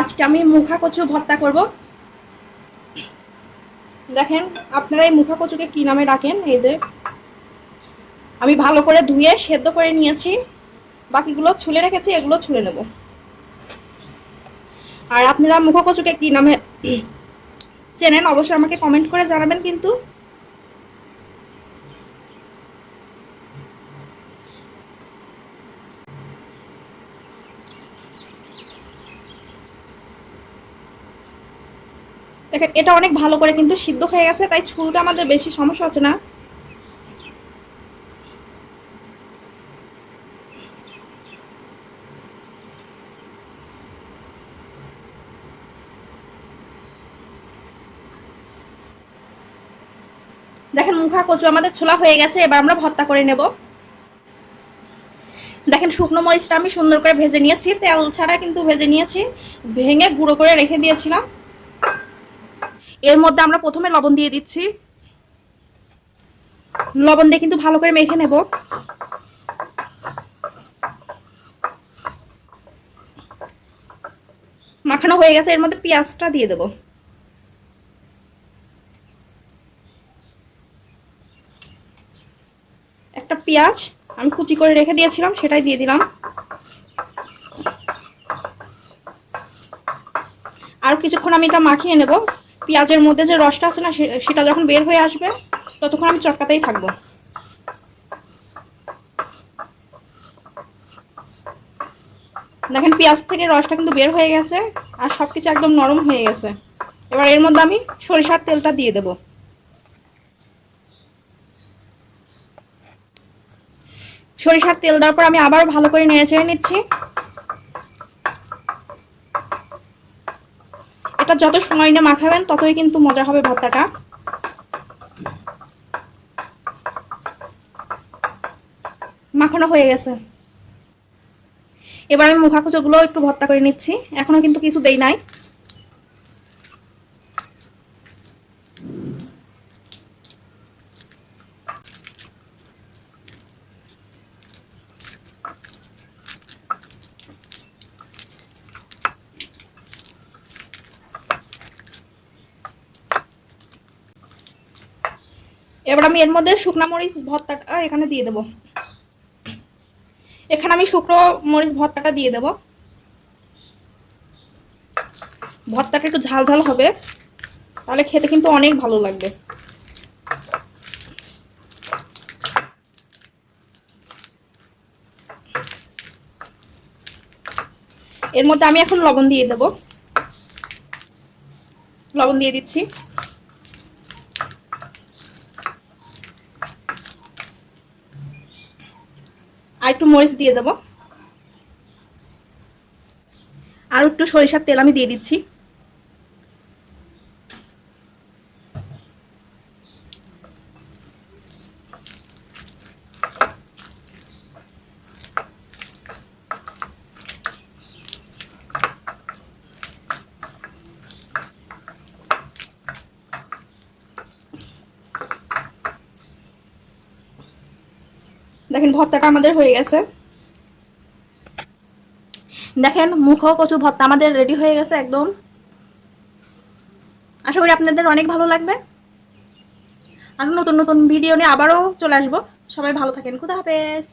আজকে আমি মুখা কচু ভর্তা করব। দেখেন, আপনারা এই মুখা কচুকে কি নামে ডাকেন? এই যে, আমি ভালো করে ধুয়ে সেদ্ধ করে নিয়েছি। বাকিগুলো ছুলে রেখেছি, এগুলো ছুলে নেব। আর আপনারা মুখা কচুকে কি নামে চেনেন, অবশ্যই আমাকে কমেন্ট করে জানাবেন কিন্তু। দেখেন, এটা অনেক ভালো করে কিন্তু সিদ্ধ হয়ে গেছে, তাই ছুলটা আমাদের বেশি সমস্যা হচ্ছে না। দেখেন, মুখা কচু আমাদের ছোলা হয়ে গেছে, এবার আমরা ভর্তা করে নেব। দেখেন, শুকনো মরিচটা আমি সুন্দর করে ভেজে নিয়েছি, তেল ছাড়া কিন্তু ভেজে নিয়েছি, ভেঙে গুঁড়ো করে রেখে দিয়েছিলাম। এর মধ্যে আমরা প্রথমে লবণ দিয়ে দিচ্ছি। লবণ দিয়ে কিন্তু ভালো করে মেখে নেব। মাখানো হয়ে গেছে, এর মধ্যে পেঁয়াজটা দিয়ে দেব। একটা পেঁয়াজ আমি কুচি করে রেখে দিয়েছিলাম, সেটাই দিয়ে দিলাম। আর কিছুক্ষণ আমি এটা মাখিয়ে নেব। পেঁয়াজের মধ্যে যে রসটা আছে না সেটা যখন বের হয়ে আসবে, ততক্ষণ আমি চটকাতেই থাকব। দেখেন, পেঁয়াজ থেকে রসটা কিন্তু বের হয়ে গেছে আর সব কিছু একদম নরম হয়ে গেছে। এবার এর মধ্যে আমি সরিষার তেলটা দিয়ে দেব। সরিষার তেল দেওয়ার পর আমি আবার ভালো করে নেড়ে চেড়ে নিচ্ছি। এটা যত সময় না মাখাবেন, ততই কিন্তু মজা হবে ভর্তাটা মাখানো হয়ে গেছে। এবার আমি মুখাকুচোগুলো একটু ভর্তা করে নিচ্ছি। এখনও কিন্তু কিছু দেই নাই। এবার আমি এর মধ্যে শুকনা মরিচ ভর্তাটা এখানে দিয়ে দেব। এখানে আমি শুকনো মরিচ ভর্তাটা দিয়ে দেব। ভর্তাটা একটু ঝাল ঝাল হবে, তাহলে খেতে কিন্তু অনেক ভালো লাগবে। এর মধ্যে আমি এখন লবণ দিয়ে দেব। লবণ দিয়ে দিচ্ছি। আর একটু মরিচ দিয়ে দেবো। আর একটু সরিষার তেল আমি দিয়ে দিচ্ছি। দেখেন, ভর্তাটা আমাদের হয়ে গেছে। দেখেন, মুখ কচু ভর্তা আমাদের রেডি হয়ে গেছে একদম। আশা করি আপনাদের অনেক ভালো লাগবে। আর নতুন নতুন ভিডিও নিয়ে আবারও চলে আসব। সবাই ভালো থাকেন। খুদা হাফেজ।